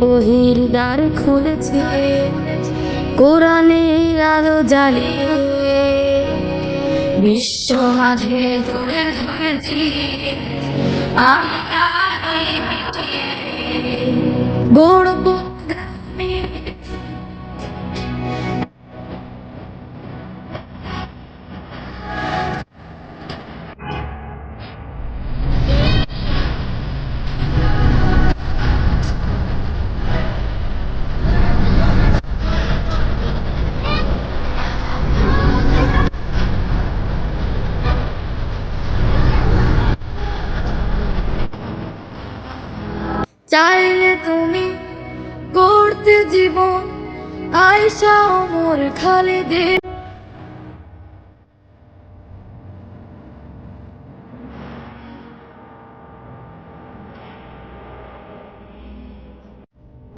বহির দ্বার খুলেছে কোরআনের আলো জ্বালিয়ে। বিশ্ব মাঝে তুলে ধরেছি আমরা গ্রামে চাইলে তুমি করতে জীবন আয়সা অমর খালেদের